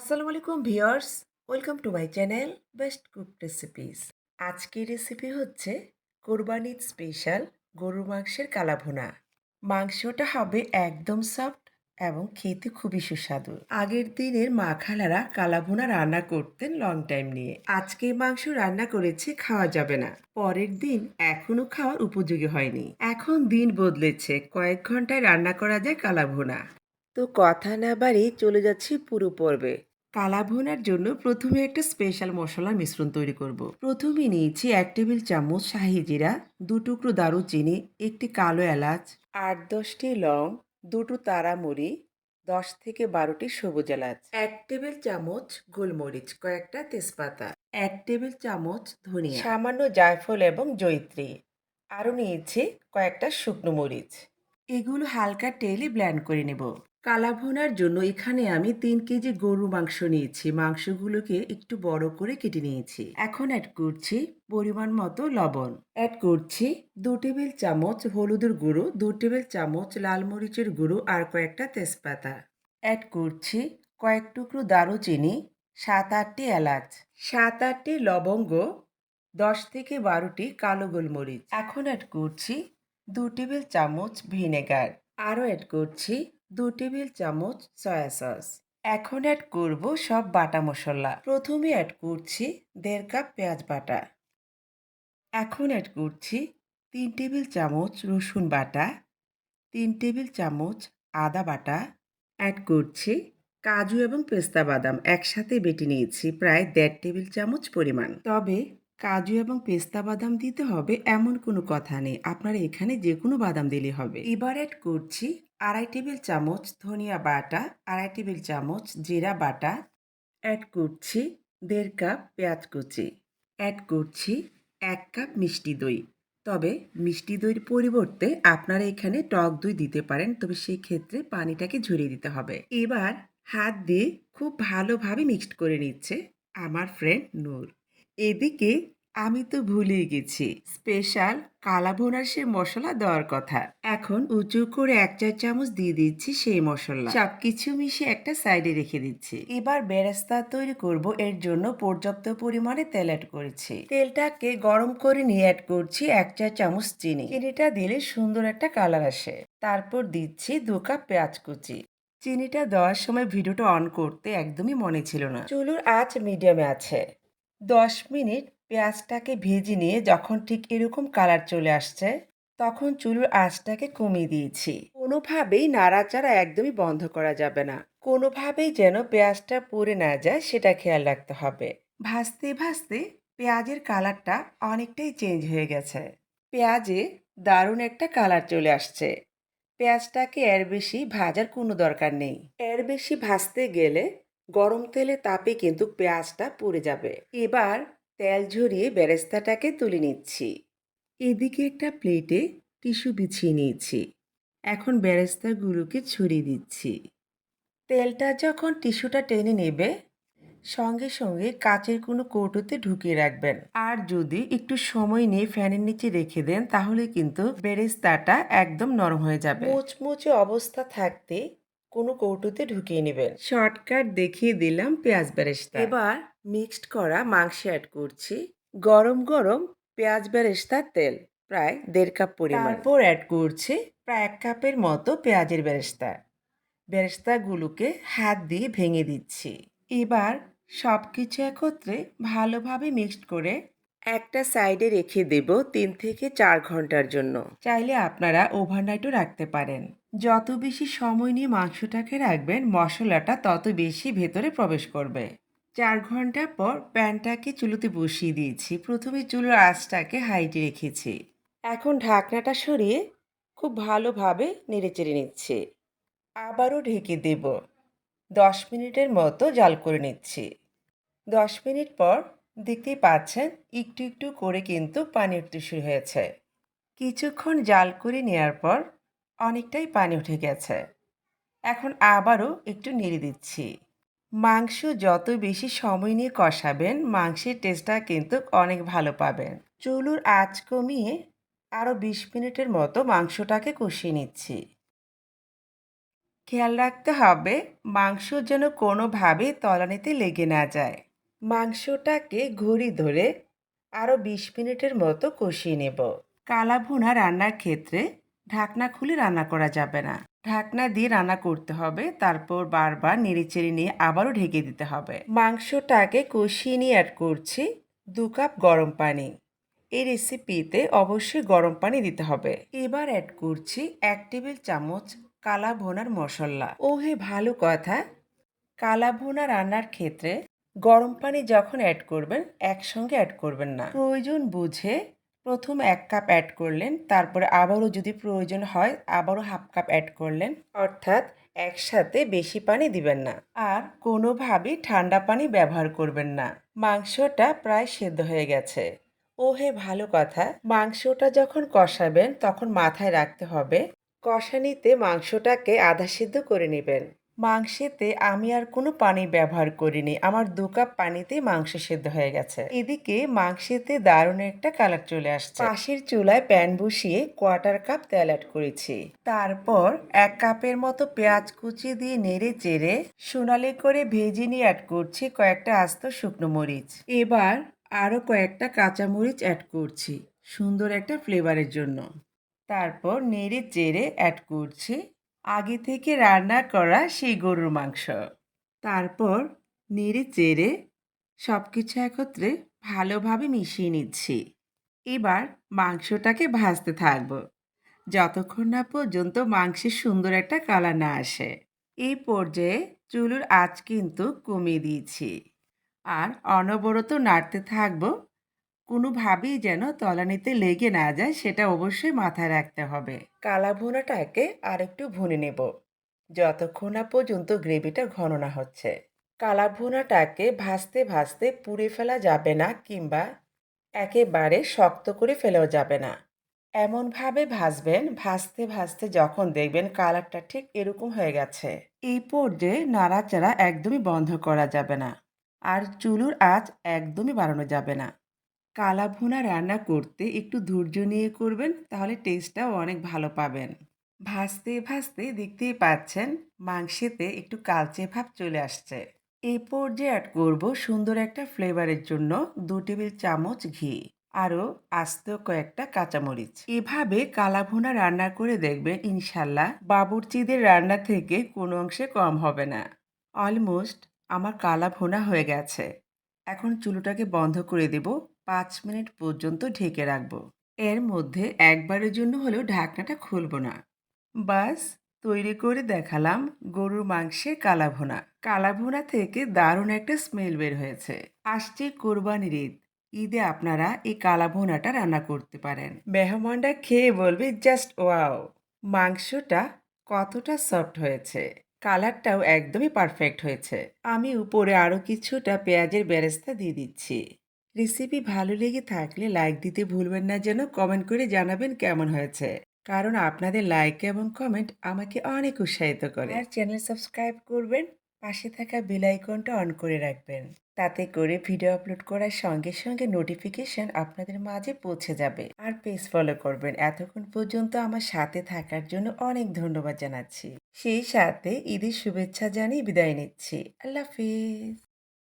আসসালামু আলাইকুম viewers, welcome to my channel best cook recipes. আজকের রেসিপি হচ্ছে কোরবানির স্পেশাল গরুর মাংসের কালাভোনা। মাংসটা হবে একদম সফট এবং খেতে খুবই সুস্বাদু। আগের দিনের মা খালারা কালাভুনা রান্না করতেন লং টাইম নিয়ে। আজকে মাংস রান্না করেছে, খাওয়া যাবে না। পরের দিন এখনও খাওয়ার উপযোগী হয়নি। এখন দিন বদলেছে, কয়েক ঘন্টায় রান্না করা যায় কালাভুনা। তো কথা না বাড়ি চলে যাচ্ছি পুরো পর্বে। কালা ভুনার জন্য প্রথমে একটা স্পেশাল মশলার মিশ্রণ তৈরি করব। প্রথমে নিয়েছি এক টেবিল চামচ শাহি জিরা, দু টুকরো দারুচিনি, একটি কালো এলাচ, আট দশটি লং, দুটো তারামুড়ি, দশ থেকে বারোটি সবুজ এলাচ, এক টেবিল চামচ গোলমরিচ, কয়েকটা তেজপাতা, এক টেবিল চামচ ধনিয়া, সামান্য জায়ফল এবং জৈত্রী আরও নিয়েছি কয়েকটা শুকনো মরিচ এগুলো হালকা তেলে ব্ল্যান্ড করে নেব কালা ভুনার জন্য এখানে আমি তিন কেজি গরু মাংস নিয়েছি। মাংসগুলোকে একটু বড় করে কেটে নিয়েছি। এখন অ্যাড করছি পরিমাণ মতো লবণ। অ্যাড করছি দু টেবিল চামচ হলুদের গুঁড়ো, দু টেবিল চামচ লাল মরিচের গুঁড়ো আর কয়েকটা তেজপাতা। অ্যাড করছি কয়েক টুকরো দারুচিনি, সাত আটটি এলাচ, সাত আটটি লবঙ্গ, দশ থেকে বারোটি কালো গোলমরিচ। এখন অ্যাড করছি দু টেবিল চামচ ভিনেগার। আরও অ্যাড করছি দু টেবিল চামচ সয়া সস। এখন অ্যাড করব সব বাটা মশলা। প্রথমে অ্যাড করছি দেড় কাপ পেঁয়াজ বাটা। এখন অ্যাড করছি তিন টেবিল চামচ রসুন বাটা, তিন টেবিল চামচ আদা বাটা। অ্যাড করছি কাজু এবং পেস্তা বাদাম একসাথে বেটে নিয়েছি প্রায় দেড় টেবিল চামচ পরিমাণ। তবে কাজু এবং পেস্তা বাদাম দিতে হবে এমন কোনো কথা নেই। আপনারা এখানে যে কোনো বাদাম দিলে হবে। এবার অ্যাড করছি আড়াই টেবিল চামচ ধনিয়া বাটা, আড়াই টেবিল চামচ জিরা বাটা। অ্যাড করছি দেড় কাপ পেঁয়াজ কুচি। অ্যাড করছি এক কাপ মিষ্টি দই। তবে মিষ্টি দইয়ের পরিবর্তে আপনারা এখানে টক দই দিতে পারেন, তবে সেই ক্ষেত্রে পানিটাকে ঝরিয়ে দিতে হবে। এবার হাত দিয়ে খুব ভালোভাবে মিক্সড করে নিচ্ছে আমার ফ্রেন্ড নূর। এদিকে আমি তো ভুলে গেছি। স্পেশাল কালা ভুনার সে মশলা দেওয়ার কথা। এখন উঁচু করে এক চার চামচ দিয়ে দিচ্ছি সেই মশলা। সবকিছু মিশিয়ে একটা সাইডে রেখে দিচ্ছি। এবার বেরেস্তা তৈরি করব। এর জন্য পর্যাপ্ত পরিমাণে তেল অ্যাড করেছি। তেলটাকে গরম করে নিয়ে অ্যাড করছি এক চার চামচ চিনি। চিনিটা দিলে সুন্দর একটা কালার আসে। তারপর দিচ্ছি দু কাপ পেঁয়াজ কুচি। চিনিটা দেওয়ার সময় ভিডিওটা অন করতে একদমই মনে ছিল না। চুলুর আঁচ মিডিয়ামে আছে। দশ মিনিট পেঁয়াজটাকে ভেজে নিয়ে যখন ঠিক এরকম কালার চলে আসছে, তখন চুলোর আঁচটাকে কমিয়ে দিয়েছি। কোনোভাবেই নাড়াচাড়া একদমই বন্ধ করা যাবে না। কোনোভাবেই যেন পেঁয়াজটা পুড়ে না যায়, সেটা খেয়াল রাখতে হবে। ভাজতে ভাজতে পেঁয়াজের কালারটা অনেকটাই চেঞ্জ হয়ে গেছে। পেঁয়াজে দারুণ একটা কালার চলে আসছে। পেঁয়াজটাকে এর বেশি ভাজার কোনো দরকার নেই। এর বেশি ভাজতে গেলে গরম তেলে তাপে কিন্তু পেঁয়াজটা পুড়ে যাবে। এবার তেল ঝরিয়ে বেরেস্তাটাকে তুলে নিচ্ছি। এদিকে একটা প্লেটে টিস্যু বিছিয়ে নিয়েছি। এখন বেরেস্তাগুলোকে ছড়িয়ে দিচ্ছি। তেলটা যখন টিস্যুটা টেনে নেবে, সঙ্গে সঙ্গে কাচের কোনো কৌটোতে ঢুকিয়ে রাখবেন। আর যদি একটু সময় নিয়ে ফ্যানের নিচে রেখে দেন, তাহলে কিন্তু বেরেস্তাটা একদম নরম হয়ে যাবে। মুচমুচে অবস্থা থাকতে কোনো কৌটোতে ঢুকিয়ে নেবেন। শর্টকাট দেখিয়ে দিলাম পেঁয়াজ বেরেস্তা। এবার মিক্সড করা মাংস অ্যাড করছি। গরম গরম পেঁয়াজ বেরেস্তার তেল প্রায় দেড় কাপ পরিমাণ। তারপর অ্যাড করছি প্রায় এক কাপের মতো পেঁয়াজের বেরেস্তা। বেরেস্তাগুলোকে হাত দিয়ে ভেঙে দিচ্ছি। এবার সব কিছু একত্রে ভালোভাবে মিক্সড করে একটা সাইডে রেখে দেব তিন থেকে চার ঘণ্টার জন্য। চাইলে আপনারা ওভারনাইটও রাখতে পারেন। যত বেশি সময় নিয়ে মাংসটাকে রাখবেন, মশলাটা তত বেশি ভেতরে প্রবেশ করবে। চার ঘণ্টা পর প্যানটাকে চুলোতে বসিয়ে দিয়েছি। প্রথমে চুলোর আঁচটাকে হাইটে রেখেছি। এখন ঢাকনাটা সরিয়ে খুব ভালোভাবে নেড়েচেড়ে নিচ্ছি। আবারও ঢেকে দেব। দশ মিনিটের মতো জাল করে নিচ্ছি। দশ মিনিট পর দেখতেই পাচ্ছেন, একটু একটু করে কিন্তু পানি উঠতে শুরু হয়েছে। কিছুক্ষণ জাল করে নেওয়ার পর অনেকটাই পানি উঠে গেছে। এখন আবারও একটু নেড়ে দিচ্ছি। মাংস যত বেশি সময় নিয়ে কষাবেন, মাংসের টেস্টটা কিন্তু অনেক ভালো পাবেন। চুলুর আঁচ কমিয়ে আরও বিশ মিনিটের মতো মাংসটাকে কষিয়ে নিচ্ছি। খেয়াল রাখতে হবে, মাংস যেন কোনোভাবে তলানিতে লেগে না যায়। মাংসটাকে ঘড়ি ধরে আরও বিশ মিনিটের মতো কষিয়ে নেব। কালা ভুনা রান্নার ক্ষেত্রে ঢাকনা খুলে রান্না করা যাবে না। ঢাকনা দিয়ে রান্না করতে হবে, তারপর বারবার নেড়েচেড়ে নিয়ে আবারও ঢেকে দিতে হবে। মাংসটাকে কষিয়ে নিয়ে অ্যাড করছি দু কাপ গরম পানি। এই রেসিপিতে অবশ্যই গরম পানি দিতে হবে। এবার অ্যাড করছি এক টেবিল চামচ কালা ভোনার মশলা। ও হে ভালো কথা! কালা ভুনা রান্নার ক্ষেত্রে গরম পানি যখন অ্যাড করবেন, একসঙ্গে অ্যাড করবেন না। প্রয়োজন বুঝে প্রথম এক কাপ অ্যাড করলেন, তারপরে আবারও যদি প্রয়োজন হয়, আবারও হাফ কাপ অ্যাড করলেন। অর্থাৎ একসাথে বেশি পানি দিবেন না। আর কোনোভাবেই ঠান্ডা পানি ব্যবহার করবেন না। মাংসটা প্রায় সেদ্ধ হয়ে গেছে। ও হে ভালো কথা। মাংসটা যখন কষাবেন, তখন মাথায় রাখতে হবে, কষানিতে মাংসটাকে আধা সিদ্ধ করে নেবেন। মাংসেতে আমি আর কোনো পানি ব্যবহার করিনি। আমার দু কাপ পানিতেই মাংস সেদ্ধ হয়ে গেছে। এদিকে মাংসেতে দারুণ একটা কালার চলে আসছে। পাশের চুলায় প্যান বসিয়ে কোয়ার্টার কাপ তেল অ্যাড করেছি। তারপর এক কাপের মতো পেঁয়াজ কুচি দিয়ে নেড়ে চেড়ে সোনালি করে ভেজে নিয়ে অ্যাড করছি কয়েকটা আস্ত শুকনো মরিচ। এবার আরও কয়েকটা কাঁচা মরিচ অ্যাড করছি। সুন্দর একটা ফ্লেভারের জন্য। তারপর নেড়ে চেড়ে অ্যাড করছি আগে থেকে রান্না করা সেই গরুর মাংস। তারপর নেড়ে চেড়ে সব কিছু একত্রে ভালোভাবে মিশিয়ে নিচ্ছি। এবার মাংসটাকে ভাজতে থাকব। যতক্ষণ না পর্যন্ত মাংসের সুন্দর একটা কালার না আসে। এই পর্যায়ে চুলুর আঁচ কিন্তু কমিয়ে দিয়েছি। আর অনবরত নাড়তে থাকব কোনোভাবেই যেন তলানিতে লেগে না যায়, সেটা অবশ্যই মাথায় রাখতে হবে। কালা ভুনাটাকে আরেকটু ভুনে নেব। যতক্ষণ না পর্যন্ত গ্রেভিটা ঘন না হচ্ছে। কালা ভুনাটাকে ভাজতে ভাজতে পুড়ে ফেলা যাবে না কিংবা একেবারে শক্ত করে ফেলেও যাবে না। এমনভাবে ভাজবেন, ভাজতে ভাজতে যখন দেখবেন কালারটা ঠিক এরকম হয়ে গেছে। এই পর্যায়ে নাড়াচাড়া একদমই বন্ধ করা যাবে না। আর চুলুর আঁচ একদমই বাড়ানো যাবে না। কালা ভুনা রান্না করতে একটু ধৈর্য নিয়ে করবেন, তাহলে টেস্টটাও অনেক ভালো পাবেন। ভাজতে ভাজতে দেখতেই পাচ্ছেন মাংসেতে একটু কালচে ভাব চলে আসছে। এই পর্যায়ে অ্যাড করব সুন্দর একটা ফ্লেভারের জন্য দু টেবিল চামচ ঘি, আরও আস্ত কয়েকটা কাঁচামরিচ। এভাবে কালা ভুনা রান্না করে দেখবেন ইনশাল্লাহ বাবুর্চিদের রান্না থেকে কোনো অংশে কম হবে না। অলমোস্ট আমার কালা ভুনা হয়ে গেছে। এখন চুলোটাকে বন্ধ করে দেব। পাঁচ মিনিট পর্যন্ত ঢেকে রাখব। এর মধ্যে একবারের জন্য হলেও ঢাকনাটা খুলব না। বাস তৈরি করে দেখালাম গরুর মাংসের কালাভোনা। কালাভোনা থেকে দারুণ একটা স্মেল বের হয়েছে। আসছে কোরবানির ঈদ। ঈদে আপনারা এই কালাভুনাটা রান্না করতে পারেন। মেহমানরা খেয়ে বলবে, জাস্ট ওয়াও! মাংসটা কতটা সফট হয়েছে। কালারটাও একদমই পারফেক্ট হয়েছে। আমি উপরে আরও কিছুটা পেঁয়াজের বেরেস্তা দিয়ে দিচ্ছি। রেসিপি ভালো লেগে থাকলে লাইক দিতে ভুলবেন না যেন কমেন্ট করে জানাবেন কেমন হয়েছে। কারণ আপনাদের লাইক এবং কমেন্ট আমাকে অনেক উৎসাহিত করে। আর চ্যানেল সাবস্ক্রাইব করবেন, পাশে থাকা বেল আইকনটা অন করে রাখবেন। তাতে করে ভিডিও আপলোড করার সঙ্গে সঙ্গে নোটিফিকেশন আপনাদের মাঝে পৌঁছে যাবে। আর পেজ ফলো করবেন। এতক্ষণ পর্যন্ত আমার সাথে থাকার জন্য অনেক ধন্যবাদ জানাচ্ছি। সেই সাথে ঈদের শুভেচ্ছা জানিয়ে বিদায় নিচ্ছি। আল্লাহ হাফিজ।